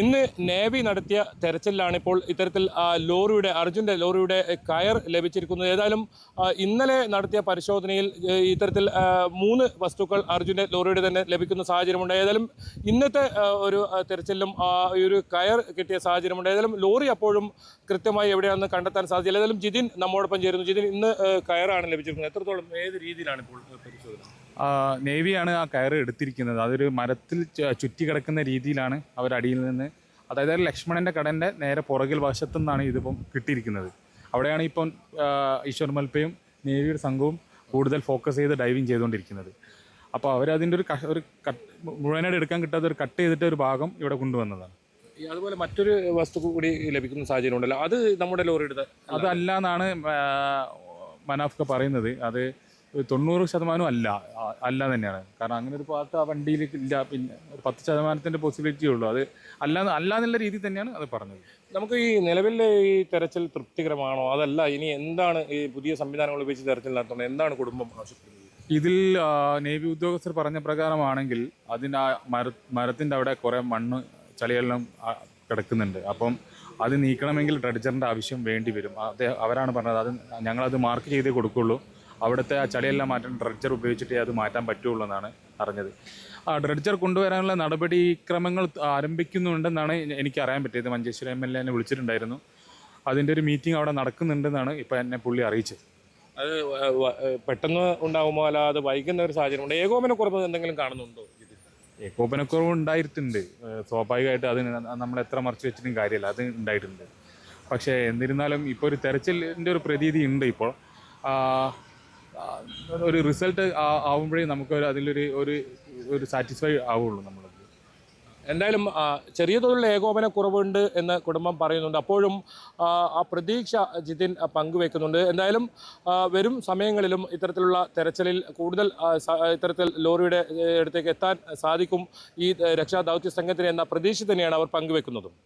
ഇന്ന് നേവി നടത്തിയ തെരച്ചിലാണ് ഇപ്പോൾ ഇത്തരത്തിൽ ലോറിയുടെ അർജുന്റെ ലോറിയുടെ കയർ ലഭിച്ചിരിക്കുന്നത്. ഏതായാലും ഇന്നലെ നടത്തിയ പരിശോധനയിൽ ഇത്തരത്തിൽ മൂന്ന് വസ്തുക്കൾ അർജുന്റെ ലോറിയുടെ തന്നെ ലഭിക്കുന്ന സാഹചര്യമുണ്ട്. ഏതായാലും ഇന്നത്തെ ഒരു തെരച്ചിലും ഈ ഒരു കയർ കിട്ടിയ സാഹചര്യമുണ്ട്. ഏതായാലും ലോറി അപ്പോഴും കൃത്യമായി എവിടെയാണെന്ന് കണ്ടെത്താൻ സാധിച്ചില്ല. ഏതായാലും ജിതിൻ നമ്മോടൊപ്പം ചേരുന്നു. ജിതിൻ ഇന്ന് കയറാണ് ലഭിച്ചിരിക്കുന്നത്. എത്രത്തോളം ഏത് രീതിയിലാണ് ഇപ്പോൾ പരിശോധന? നേവിയാണ് ആ കയറ് എടുത്തിരിക്കുന്നത്. അതൊരു മരത്തിൽ ചുറ്റി കിടക്കുന്ന രീതിയിലാണ് അവരടിയിൽ നിന്ന് അതായത് ലക്ഷ്മണന്റെ കടന്റെ നേരെ പുറകിൽ വശത്തു നിന്നാണ് ഇതിപ്പം കിട്ടിയിരിക്കുന്നത്. അവിടെയാണ് ഇപ്പം ഈശ്വർ മൽപ്പയും നേവിയുടെ സംഘവും കൂടുതൽ ഫോക്കസ് ചെയ്ത് ഡൈവിങ് ചെയ്തുകൊണ്ടിരിക്കുന്നത്. അപ്പോൾ അവരതിന്റെ ഒരു ഒരു കട്ട് മുഴുവനായിട്ട് എടുക്കാൻ കിട്ടാത്ത ഒരു കട്ട് ചെയ്തിട്ട് ഒരു ഭാഗം ഇവിടെ കൊണ്ടുവന്നതാണ്. അതുപോലെ മറ്റൊരു വസ്തു കൂടി ലഭിക്കുന്ന സാഹചര്യം ഉണ്ടല്ലോ. അത് നമ്മുടെ ലോറിയുടെ അതല്ല എന്നാണ് മനാഫ്ക പറയുന്നത്. അത് തൊണ്ണൂറ് ശതമാനം അല്ല. അല്ല തന്നെയാണ്. കാരണം അങ്ങനെ ഒരു പാർട്ട് ആ വണ്ടിയിൽ ഇല്ല. പിന്നെ ഒരു പത്ത് ശതമാനത്തിന്റെ പോസിബിലിറ്റി ഉള്ളൂ. അത് അല്ല അല്ല എന്നുള്ള രീതിയിൽ തന്നെയാണ് അത് പറഞ്ഞത്. നമുക്ക് ഈ നിലവിലെ ഈ തെരച്ചിൽ തൃപ്തികരമാണോ? അതല്ല ഇനി എന്താണ് ഈ പുതിയ സംവിധാനങ്ങൾ ഉപയോഗിച്ച് തെരച്ചിൽ നടത്തുന്നത് എന്താണ് കുടുംബം ആവശ്യപ്പെടുന്നത്? ഇതിൽ നേവി ഉദ്യോഗസ്ഥർ പറഞ്ഞ പ്രകാരമാണെങ്കിൽ അതിന് ആ മര മരത്തിന്റെ അവിടെ കുറേ മണ്ണ് ചളിയെല്ലാം കിടക്കുന്നുണ്ട്. അപ്പം അത് നീക്കണമെങ്കിൽ ഡ്രഡ്ജറിന്റെ ആവശ്യം വേണ്ടി വരും. അത് അവരാണ് പറഞ്ഞത്. അത് ഞങ്ങളത് മാർക്ക് ചെയ്തേ കൊടുക്കുള്ളൂ. അവിടുത്തെ ആ ചളിയെല്ലാം മാറ്റാൻ ഡ്രഡ്ജർ ഉപയോഗിച്ചിട്ടേ അത് മാറ്റാൻ പറ്റുള്ളൂ എന്നാണ് അറിഞ്ഞത്. ആ ഡ്രഡ്ജർ കൊണ്ടുവരാനുള്ള നടപടിക്രമങ്ങൾ ആരംഭിക്കുന്നുണ്ടെന്നാണ് എനിക്ക് അറിയാൻ പറ്റിയത്. മഞ്ചേശ്വരം എം എൽ എന്നെ വിളിച്ചിട്ടുണ്ടായിരുന്നു. അതിന്റെ ഒരു മീറ്റിംഗ് അവിടെ നടക്കുന്നുണ്ടെന്നാണ് ഇപ്പോൾ എന്നെ പുള്ളി അറിയിച്ചത്. അത് പെട്ടെന്ന് ഉണ്ടാകുമോ അല്ലാതെ വൈകുന്ന ഒരു സാഹചര്യം ഉണ്ട്. ഏകോപനക്കുറവ് എന്തെങ്കിലും കാണുന്നുണ്ടോ? ഏകോപനക്കുറവ് ഉണ്ടായിട്ടുണ്ട്. സ്വാഭാവികമായിട്ട് അത് നമ്മൾ എത്ര മറച്ചു വെച്ചിട്ടും കാര്യമില്ല. അത് ഉണ്ടായിട്ടുണ്ട്. പക്ഷേ എന്നിരുന്നാലും ഇപ്പോൾ ഒരു തെരച്ചിലിന്റെ ഒരു പ്രതീതി ഉണ്ട് ഇപ്പോൾ. ഒരു റിസൾട്ട് ആവുമ്പോഴേ നമുക്ക് അതിലൊരു ഒരു ഒരു സാറ്റിസ്ഫൈ ആവുള്ളൂ നമ്മൾ എന്തായാലും ചെറിയ തോതിലുള്ള ഏകോപന കുറവുണ്ട് എന്ന് കുടുംബം പറയുന്നുണ്ട്. അപ്പോഴും ആ, പ്രതീക്ഷ ജിതിൻ പങ്കുവെക്കുന്നുണ്ട്. എന്തായാലും വരും സമയങ്ങളിലും ഇത്തരത്തിലുള്ള തെരച്ചിലിൽ കൂടുതൽ ഇത്തരത്തിൽ ലോറിയുടെ അടുത്തേക്ക് എത്താൻ സാധിക്കും. ഈ രക്ഷാ ദൗത്യ സംഘത്തിന് എന്ന പ്രതീക്ഷ തന്നെയാണ് അവർ പങ്കുവെക്കുന്നതും.